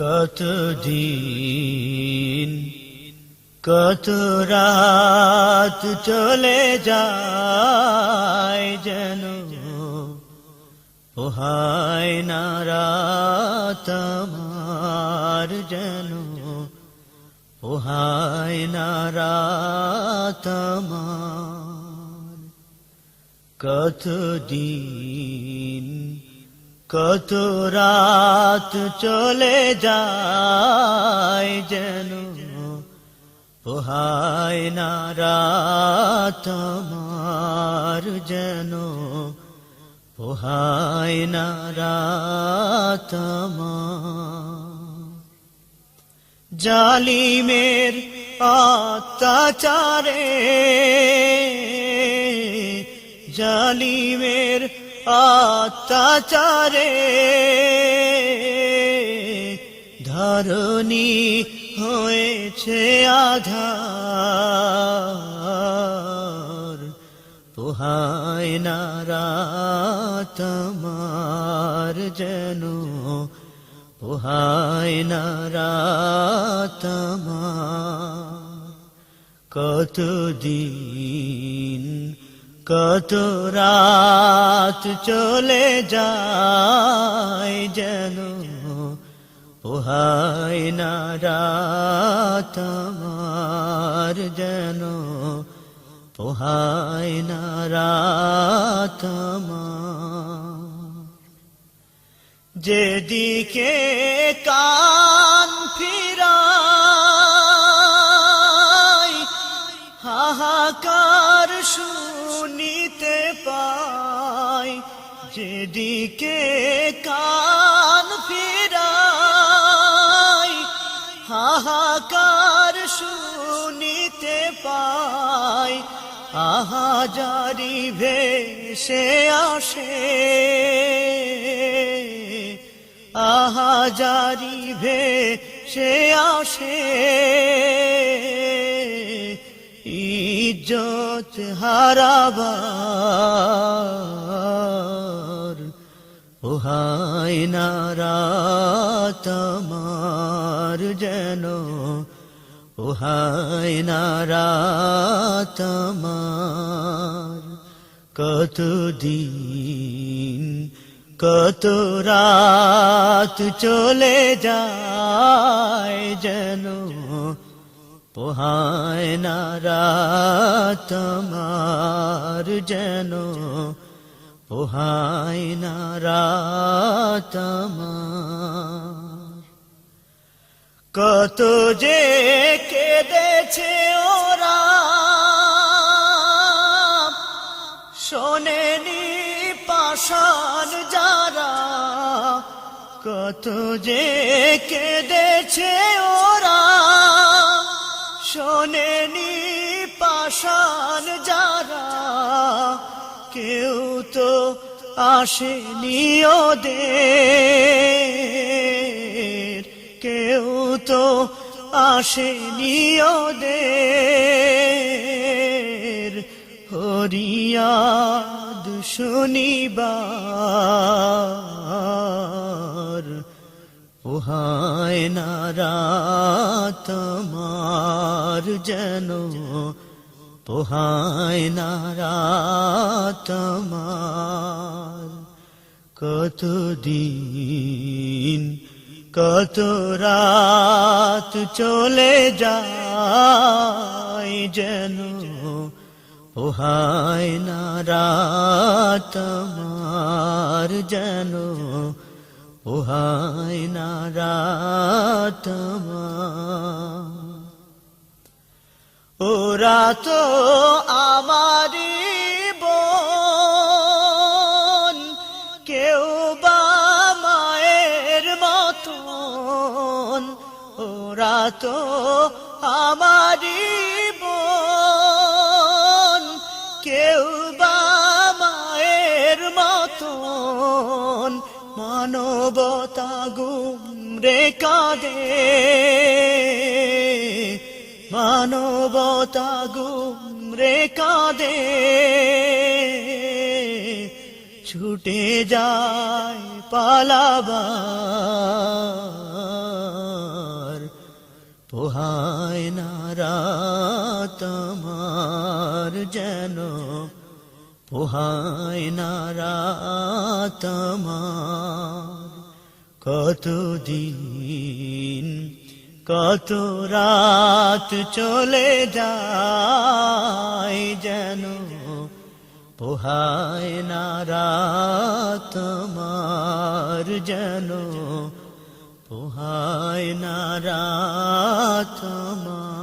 কত দিন, কত রাত চলে যায় যেন পোহায় না রাত আমার যেন পোহায় না রাত আমার। কত দিন কত রাত চলে যায় যেন পোহায় না রাত আমার যেন পোহায় না রাত জালিমের অত্যাচারে, জালিমের অত্যাচারে ধরণী হয়েছে আধার। পোহায় না রাত আমার যেন। পোহায় না রাত আমার। কত রাত চলে যায় যেন পোহায় না রাত আমার যেন পোহায় না রাত আমার। যেদিকে কান যেদিকে কান ফিরাই। হাহাকার শুনিতে পাই। আহা, জারি ভেসে আসে। আহা, জারি ভেসে আসে। ইজ্জত হারাবার পোহায় না রাত আমার যেন পোহায় না রাত আমার। কত দিন কত রাত চলে যায় যেন পোহায় না রাত আমার যেন পোহায় না কত যে কেঁদেছে ওরা, শোনেনি পাশান যারা। কত যে কেঁদেছে ওরা, শোনেনি পাশান যারা। কেউ তো আসেনি ওদের। কেউ তো আসেনি ওদের। হরিয়াদ শুনিবার পোহায় না রাত আমার যেন পোহায় রাত কত দিন কত রাত চলে যায় যেন পোহায় না রাত আমার যেন পোহায় না ওরা তো আমারি বোন। কেউ বা মায়ের মতন, ওরা তো আমারি বোন। কেউ বা মায়ের মতন, মানবতা গুমরে কাঁদে। মানবতা গুমরে কাঁদে। ছুটে যায় পালাবার। পোহায় না আমার যেন। পোহায় না রাত আমার। কতদিন কত রাত চলে যায় যেন পোহায় না রাত মার যেন পোহায় না রাত আমার